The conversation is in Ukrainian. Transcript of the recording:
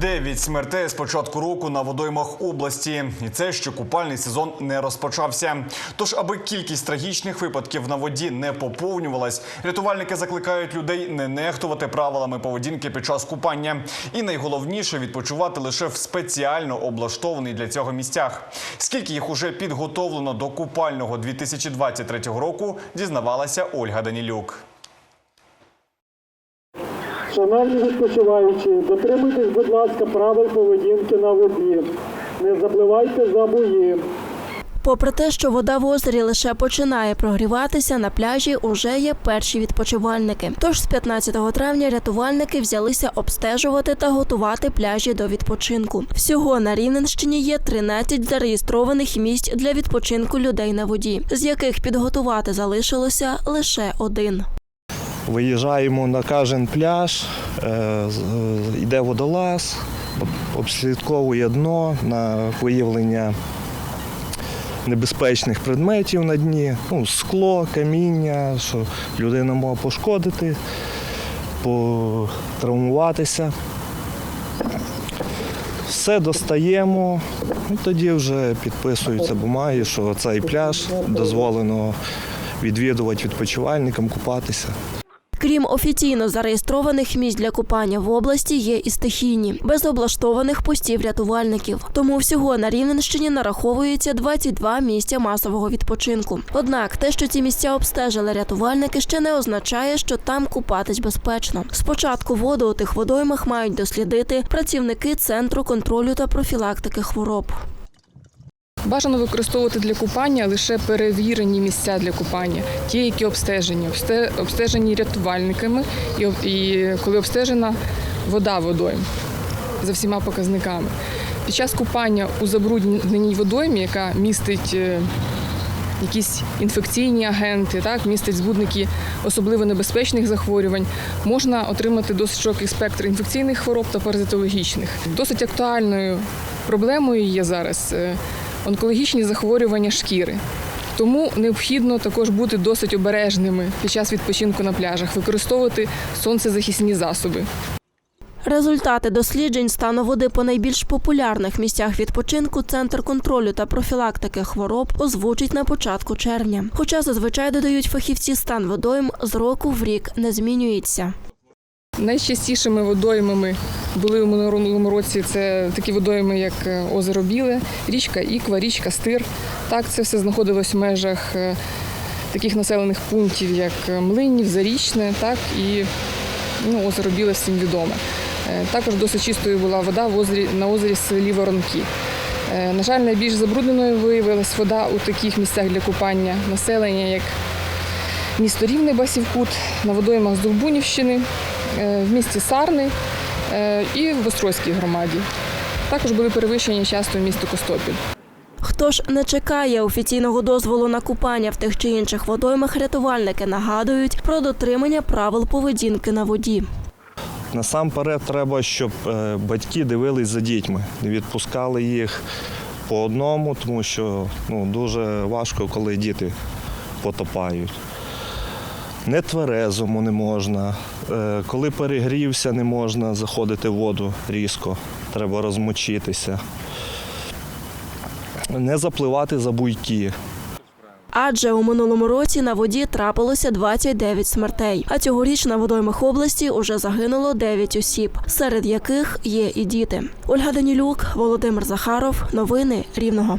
Дев'ять смертей з початку року на водоймах області, і це що купальний сезон не розпочався. Тож, аби кількість трагічних випадків на воді не поповнювалась, рятувальники закликають людей не нехтувати правилами поведінки під час купання. І найголовніше відпочивати лише в спеціально облаштований для цього місцях. Скільки їх уже підготовлено до купального 2023 року, дізнавалася Ольга Данілюк. Шановні відпочиваючі, дотримуйтесь, будь ласка, правил поведінки на воді. Не запливайте за бої. Попри те, що вода в озері лише починає прогріватися, на пляжі уже є перші відпочивальники. Тож з 15 травня рятувальники взялися обстежувати та готувати пляжі до відпочинку. Всього на Рівненщині є 13 зареєстрованих місць для відпочинку людей на воді, з яких підготувати залишилося лише один. Виїжджаємо на кожен пляж, е, е, йде водолаз, обслідковує дно на виявлення небезпечних предметів на дні, ну, скло, каміння, що людина може пошкодити, потравмуватися. Все достаємо, і тоді вже підписуються бумаги, що цей пляж дозволено відвідувати відпочивальникам, купатися. Крім офіційно зареєстрованих місць для купання в області, є і стихійні, без облаштованих постів рятувальників. Тому всього на Рівненщині нараховується 22 місця масового відпочинку. Однак те, що ці місця обстежили рятувальники, ще не означає, що там купатись безпечно. Спочатку воду у тих водоймах мають дослідити працівники центру контролю та профілактики хвороб. Бажано використовувати для купання лише перевірені місця для купання, ті, які обстежені, обстежені рятувальниками, і, коли обстежена вода водойм за всіма показниками. Під час купання у забрудненій водоймі, яка містить е, якісь інфекційні агенти, так, містить збудники особливо небезпечних захворювань, можна отримати досить широкий спектр інфекційних хвороб та паразитологічних. Досить актуальною проблемою є зараз е, онкологічні захворювання шкіри. Тому необхідно також бути досить обережними під час відпочинку на пляжах, використовувати сонцезахисні засоби. Результати досліджень стану води по найбільш популярних місцях відпочинку Центр контролю та профілактики хвороб озвучить на початку червня. Хоча зазвичай додають фахівці, стан водойм з року в рік не змінюється. Найчастішими водоймами були у минулому році це такі водойми, як е, озеро Біле, річка Іква, річка Стир. Так, це все знаходилось в межах е, таких населених пунктів, як е, Млинів, Зарічне, так і ну, озеро Біле всім відоме. Також досить чистою була вода в озері, на озері селі Воронки. На жаль, найбільш забрудненою виявилась вода у таких місцях для купання населення, як місто Рівне Басівкут, на водоймах з Долбунівщини, е, в місті Сарни е, і в Острозькій громаді. Також були перевищення часто в місті Костопіль. Хто ж не чекає офіційного дозволу на купання в тих чи інших водоймах, рятувальники нагадують про дотримання правил поведінки на воді. Насамперед треба, щоб е, батьки дивились за дітьми, не відпускали їх по одному, тому що ну, дуже важко, коли діти потопають. Не тверезому не можна. Е, Коли перегрівся, не можна заходити в воду різко, треба розмочитися. Не запливати за буйки. Адже у минулому році на воді трапилося 29 смертей. А цьогоріч на водоймах області уже загинуло 9 осіб, серед яких є і діти. Ольга Данілюк, Володимир Захаров. Новини Рівного.